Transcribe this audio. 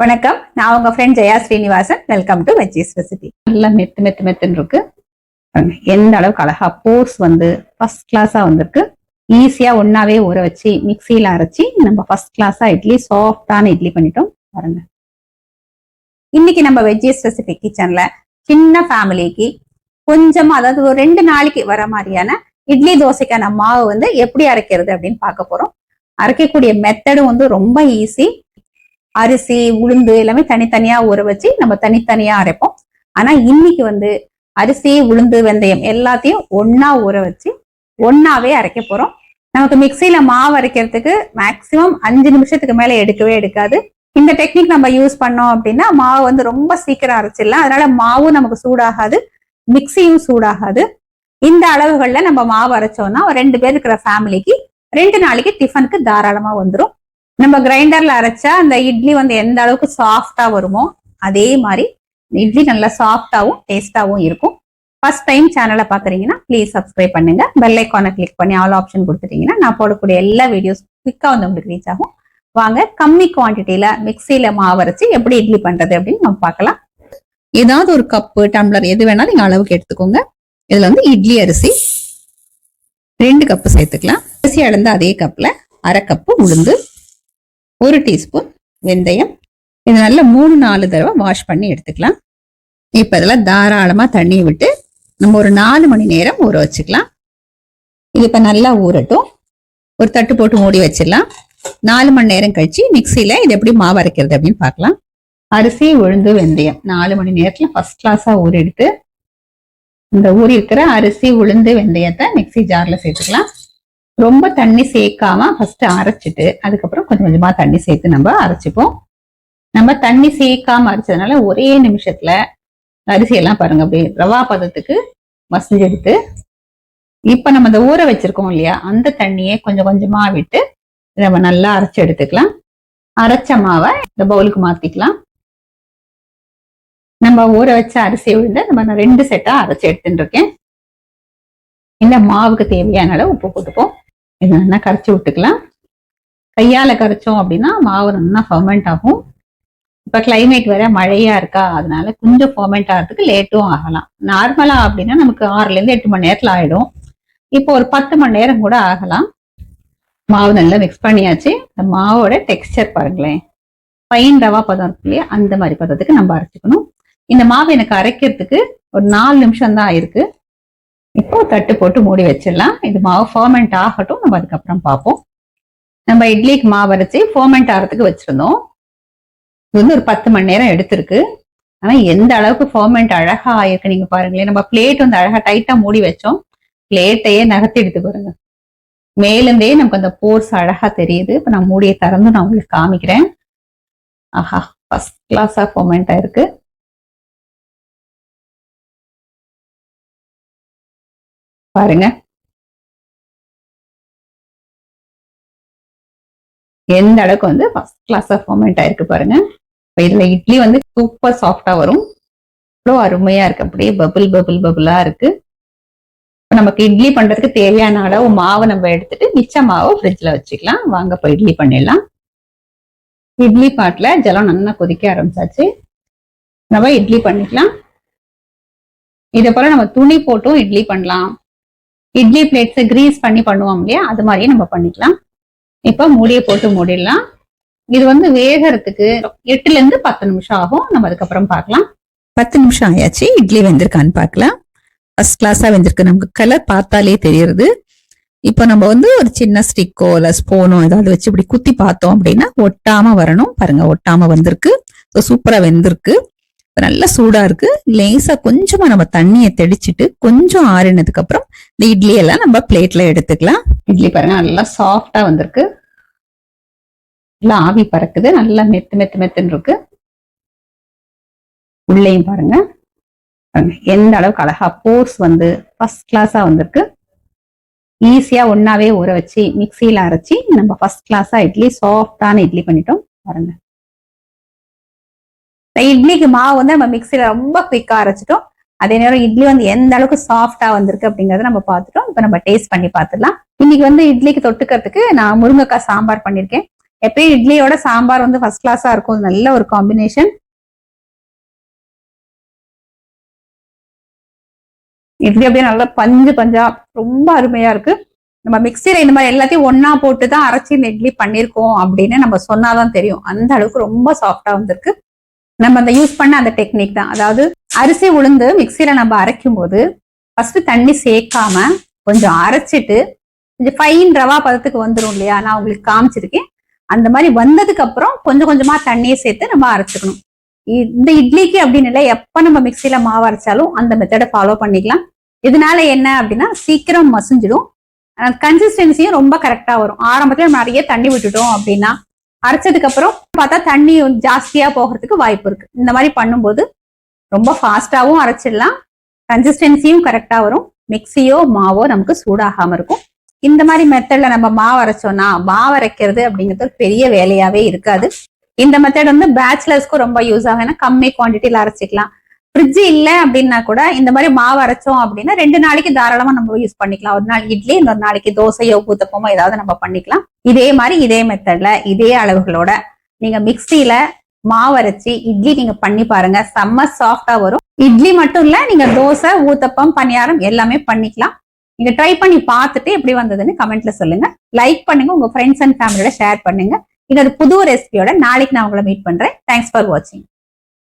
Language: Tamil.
வணக்கம். நான் உங்க friend Jaya Srinivasan. Welcome to veggies recipe நல்லா மெத்து மெத்து மெத்துன்னு இருக்கு. எந்த அளவுக்கு அழகா போர்ஸ் வந்து ஃபர்ஸ்ட் கிளாஸா வந்திருக்கு. ஈஸியா ஒன்னாவே ஊற வச்சு மிக்சியில அரைச்சி நம்ம ஃபர்ஸ்ட் கிளாஸா இட்லி சாஃப்டான இட்லி பண்ணிட்டோம். பாருங்க. இன்னைக்கு நம்ம வெஜ்ஜீஸ் ரெசிபி கிச்சன்ல சின்ன ஃபேமிலிக்கு கொஞ்சமா அதாவது ஒரு ரெண்டு நாளைக்கு வர மாதிரியான இட்லி தோசைக்கான மாவு வந்து எப்படி அரைக்கிறது அப்படின்னு பார்க்க போறோம். அரைக்கக்கூடிய மெத்தடும் வந்து ரொம்ப ஈஸி அரிசி உளுந்து எல்லாமே தனித்தனியா ஊற வச்சு நம்ம தனித்தனியா அரைப்போம். ஆனா இன்னைக்கு வந்து அரிசி உளுந்து வெந்தயம் எல்லாத்தையும் ஒன்னா ஊற வச்சு ஒன்னாவே அரைக்க போறோம். நமக்கு மிக்சியில மாவு அரைக்கிறதுக்கு மேக்சிமம் அஞ்சு நிமிஷத்துக்கு மேல எடுக்கவே எடுக்காது. இந்த டெக்னிக் நம்ம யூஸ் பண்ணோம் அப்படின்னா மாவு வந்து ரொம்ப சீக்கிரம் அரைச்சிடலாம். அதனால மாவும் நமக்கு சூடாகாது மிக்சியும் சூடாகாது. இந்த அளவுகளில் நம்ம மாவு அரைச்சோம்னா ரெண்டு பேர் இருக்கிற ஃபேமிலிக்கு ரெண்டு நாளைக்கு டிஃபனுக்கு தாராளமா வந்துடும் நம்ம கிரைண்டர்ல அரைச்சா அந்த இட்லி வந்து எந்த அளவுக்கு சாஃப்டா வருமோ அதே மாதிரி இட்லி நல்லா சாஃப்டாவும் டேஸ்டாவும் இருக்கும். ஃபர்ஸ்ட் டைம் சேனலை பாக்குறீங்கன்னா ப்ளீஸ் சப்ஸ்கிரைப் பண்ணுங்க. பெல் ஐக்கானை கிளிக் பண்ணி ஆல் ஆப்ஷன் கொடுத்துட்டீங்கன்னா நான் போடக்கூடிய எல்லா வீடியோஸ் குவிக்கா வந்து உங்களுக்கு ரீச் ஆகும். வாங்க கம்மி குவான்டிட்டியில மிக்சியில மாவரைச்சு எப்படி இட்லி பண்றது அப்படின்னு நம்ம பார்க்கலாம். ஏதாவது ஒரு கப்பு டம்ளர் எது வேணாலும் நீங்க அளவுக்கு எடுத்துக்கோங்க. இதுல வந்து இட்லி அரிசி ரெண்டு கப்பு சேர்த்துக்கலாம். அரிசி அளந்த அதே கப்ல அரை கப்பு உளுந்து ஒரு டீஸ்பூன் வெந்தயம். இது நல்லா மூணு நாலு தடவை வாஷ் பண்ணி எடுத்துக்கலாம். இப்போ இதெல்லாம் தாராளமாக தண்ணியை விட்டு நம்ம ஒரு நாலு மணி நேரம் ஊற வச்சுக்கலாம். இது இப்போ நல்லா ஊறட்டும். ஒரு தட்டு போட்டு மூடி வச்சிடலாம். நாலு மணி நேரம் கழிச்சு மிக்சியில் இது எப்படி மாவு அரைக்கிறது அப்படின்னு பார்க்கலாம். அரிசி உளுந்து வெந்தயம் நாலு மணி நேரத்தில் ஃபர்ஸ்ட் கிளாஸாக ஊறி எடுத்து இந்த ஊறி இருக்கிற அரிசி உளுந்து வெந்தயத்தை மிக்ஸி ஜாரில் சேர்த்துக்கலாம். ரொம்ப தண்ணி சேர்க்காம ஃபர்ஸ்ட் அரைச்சிட்டு அதுக்கப்புறம் கொஞ்சம் கொஞ்சமா தண்ணி சேர்த்து நம்ம அரைச்சிப்போம். நம்ம தண்ணி சேர்க்காம அரைச்சதுனால ஒரே நிமிஷத்துல அரிசி எல்லாம் பாருங்க அப்படியே ரவா பதத்துக்கு மசிஞ்செடுத்து இப்ப நம்ம இந்த ஊற வச்சிருக்கோம் இல்லையா அந்த தண்ணியை கொஞ்சம் கொஞ்சமா விட்டு நம்ம நல்லா அரைச்சு எடுத்துக்கலாம். அரைச்ச மாவை இந்த பவுலுக்கு மாத்திக்கலாம். நம்ம ஊற வச்ச அரிசி விழுந்து நம்ம நான் ரெண்டு செட்டா அரைச்சு எடுத்துட்டு இருக்கேன். இந்த மாவுக்கு தேவையான அளவு உப்பு போட்டுப்போம். இது நல்லா கரைச்சி விட்டுக்கலாம். கையால் கரைச்சோம் அப்படின்னா மாவு நல்லா ஃபர்மெண்ட் ஆகும். இப்போ கிளைமேட் வேற மழையா இருக்கா அதனால கொஞ்சம் ஃபர்மெண்ட் ஆகிறதுக்கு லேட்டும் ஆகலாம். நார்மலா அப்படின்னா நமக்கு ஆறுலேருந்து எட்டு மணி நேரத்தில் ஆகிடும் இப்போ ஒரு பத்து மணி நேரம் கூட ஆகலாம். மாவு நல்லா மிக்ஸ் பண்ணியாச்சு. இந்த மாவோட டெக்ஸ்டர் பாருங்களேன். பைன் ரவா பதம் இருக்கு இல்லையா அந்த மாதிரி பதத்துக்கு நம்ம அரைச்சிக்கணும். இந்த மாவு எனக்கு அரைக்கிறதுக்கு ஒரு நாலு நிமிஷம் தான் ஆயிருக்கு. இப்போ தட்டு போட்டு மூடி வச்சிடலாம். இது மாவு ஃபர்மெண்ட் ஆகட்டும். நம்ம அதுக்கப்புறம் பார்ப்போம். நம்ம இட்லிக்கு மாவு அரைச்சி ஃபர்மெண்ட் ஆகிறதுக்கு வச்சிருந்தோம். இது வந்து ஒரு பத்து மணி நேரம் எடுத்திருக்கு. ஆனால் எந்த அளவுக்கு ஃபர்மெண்ட் அழகா ஆயிருக்கு நீங்க பாருங்களேன். நம்ம பிளேட் வந்து அழகா டைட்டா மூடி வச்சோம். பிளேட்டையே நகர்த்தி எடுத்து பாருங்க. மேலிருந்தே நமக்கு அந்த போர்ஸ் அழகா தெரியுது. இப்போ நான் மூடியை திறந்து நான் உங்களுக்கு காமிக்கிறேன். ஆஹா ஃபர்ஸ்ட் ஆஃப் ஃபர்மெண்ட் ஆயிருக்கு. பாருங்க. எந்த அளவுக்கு வந்து ஃபர்ஸ்ட் கிளாஸாக ஃபர்மெண்ட் ஆயிருக்கு பாருங்க. இப்போ இதுல இட்லி வந்து சூப்பர் சாஃப்டா வரும். அவ்வளோ அருமையா இருக்கு. அப்படியே பபுள் பபிள் பபுளாக இருக்கு. இப்போ நமக்கு இட்லி பண்றதுக்கு தேவையான அளவு மாவை நம்ம எடுத்துட்டு மிச்ச மாவை ஃப்ரிட்ஜில் வச்சுக்கலாம். வாங்க இப்போ இட்லி பண்ணிடலாம். இட்லி பாட்டில் ஜலம் நல்லா கொதிக்க ஆரம்பிச்சாச்சு. நம்ம இட்லி பண்ணிக்கலாம். இதை போல நம்ம துணி போட்டும் இட்லி பண்ணலாம். இட்லி பிளேட்ஸை கிரீஸ் பண்ணி பண்ணுவோம் இல்லையா? அது மாதிரியே நம்ம பண்ணிக்கலாம். இப்போ மூடியை போட்டு மூடிடலாம். இது வந்து வேகறதுக்கு எட்டுல இருந்து பத்து நிமிஷம் ஆகும். நம்ம அதுக்கப்புறம் பார்க்கலாம். பத்து நிமிஷம் ஆயாச்சு. இட்லி வெந்திருக்கான்னு பார்க்கலாம். ஃபர்ஸ்ட் கிளாஸா வெந்திருக்கு. நமக்கு கலர் பார்த்தாலே தெரியுது இப்போ நம்ம வந்து ஒரு சின்ன ஸ்டிக்கோ இல்லை ஸ்பூனோ ஏதாவது வச்சு இப்படி குத்தி பார்த்தோம் அப்படின்னா ஒட்டாம வரணும். பாருங்க ஒட்டாம வந்திருக்கு. சூப்பரா வெந்திருக்கு. இப்போ நல்லா சூடா இருக்கு. லேசா கொஞ்சமா நம்ம தண்ணியை தெடிச்சிட்டு கொஞ்சம் ஆறினதுக்கு அப்புறம் இந்த இட்லி எல்லாம் நம்ம பிளேட்ல எடுத்துக்கலாம். இட்லி பாருங்க நல்லா சாஃப்டா வந்திருக்கு. நல்லா ஆவி பறக்குது. நல்லா மெத்து மெத்து மெத்துன்னு இருக்கு. உள்ளேயும் பாருங்க. பாருங்க, எந்த அளவுக்கு அழகா போர்ஸ் வந்து ஃபர்ஸ்ட் கிளாஸா வந்திருக்கு. ஈஸியா ஒன்னாவே ஊற வச்சு மிக்சியில அரைச்சி நம்ம ஃபர்ஸ்ட் கிளாஸா இட்லி சாஃப்டான இட்லி பண்ணிட்டோம். பாருங்க. இட்லிக்கு மாவு வந்து நம்ம மிக்சியில ரொம்ப குயிக்கா அரைச்சிட்டோம். அதே நேரம் இட்லி வந்து எந்த அளவுக்கு சாஃப்டா வந்திருக்கு அப்படிங்கறத நம்ம பார்த்துட்டோம். இப்போ நம்ம டேஸ்ட் பண்ணி பார்த்துடலாம். இன்னைக்கு வந்து இட்லிக்கு தொட்டுக்கிறதுக்கு நான் முருங்கைக்காய் சாம்பார் பண்ணியிருக்கேன். எப்பயும் இட்லியோட சாம்பார் வந்து ஃபர்ஸ்ட் கிளாஸா இருக்கும். நல்ல ஒரு காம்பினேஷன் இட்லி அப்படியே நல்லா பஞ்சு பஞ்சா ரொம்ப அருமையா இருக்கு. நம்ம மிக்சியில இந்த மாதிரி எல்லாத்தையும் ஒன்னா போட்டு தான் அரைச்சி இந்த இட்லி பண்ணிருக்கோம் அப்படின்னு நம்ம சொன்னாதான் தெரியும். அந்த அளவுக்கு ரொம்ப சாஃப்டா வந்திருக்கு. நம்ம அந்த யூஸ் பண்ண அந்த டெக்னிக் தான். அதாவது அரிசி உளுந்து மிக்சியில நம்ம அரைக்கும் போது ஃபர்ஸ்ட் தண்ணி சேர்க்காம கொஞ்சம் அரைச்சிட்டு கொஞ்சம் ஃபைன் ரவா பதத்துக்கு வந்துடும் இல்லையா? நான் உங்களுக்கு காமிச்சிருக்கேன். அந்த மாதிரி வந்ததுக்கு அப்புறம் கொஞ்சம் கொஞ்சமா தண்ணியை சேர்த்து நம்ம அரைச்சிக்கணும். இந்த இட்லிக்கு அப்படின்னு இல்லை எப்ப நம்ம மிக்சியில மாவு அரைச்சாலும் அந்த மெத்தடை ஃபாலோ பண்ணிக்கலாம். இதனால என்ன அப்படின்னா சீக்கிரம் மசிஞ்சிடும். கன்சிஸ்டன்சியும் ரொம்ப கரெக்டா வரும். ஆரம்பத்துல நம்ம நிறைய தண்ணி விட்டுட்டோம் அப்படின்னா அரைச்சதுக்கு அப்புறம் பார்த்தா தண்ணி ஜாஸ்தியா போகிறதுக்கு வாய்ப்பு இருக்கு. இந்த மாதிரி பண்ணும்போது ரொம்ப ஃபாஸ்டாவும் அரைச்சிடலாம். கன்சிஸ்டன்சியும் கரெக்டா வரும். மிக்சியோ மாவோ நமக்கு சூடாகாம இருக்கும். இந்த மாதிரி மெத்தட்ல நம்ம மாவு அரைச்சோம்னா மாவு அரைக்கிறது அப்படிங்கிறது ஒரு பெரிய வேலையாவே இருக்காது. இந்த மெத்தட் வந்து பேச்சுலர்ஸ்க்கும் ரொம்ப யூஸ் ஆகும். ஏன்னா கம்மி குவான்டிட்டியில அரைச்சிக்கலாம். ஃப்ரிட்ஜ் இல்லை அப்படின்னா கூட இந்த மாதிரி மாவு அரைச்சோம் அப்படின்னா ரெண்டு நாளைக்கு தாராளமா நம்ம யூஸ் பண்ணிக்கலாம். ஒரு நாள் இட்லி இன்னொரு நாளைக்கு தோசையோ ஊத்தப்பமோ ஏதாவது நம்ம பண்ணிக்கலாம். இதே மாதிரி இதே மெத்தட்ல இதே அளவுகளோட நீங்க மிக்சியில மாவு அரைச்சி இட்லி நீங்க பண்ணி பாருங்க. செம்ம சாஃப்டா வரும். இட்லி மட்டும் இல்ல நீங்க தோசை ஊத்தப்பம் பணியாரம் எல்லாமே பண்ணிக்கலாம். நீங்க ட்ரை பண்ணி பார்த்துட்டு எப்படி வந்ததுன்னு கமெண்ட்ல சொல்லுங்க. லைக் பண்ணுங்க உங்க ஃப்ரெண்ட்ஸ் அண்ட் ஃபேமிலியோட ஷேர் பண்ணுங்க. இன்னொரு புது ரெசிபியோட நாளைக்கு நான் உங்களை மீட் பண்றேன். தேங்க்ஸ் ஃபார் வாட்சிங்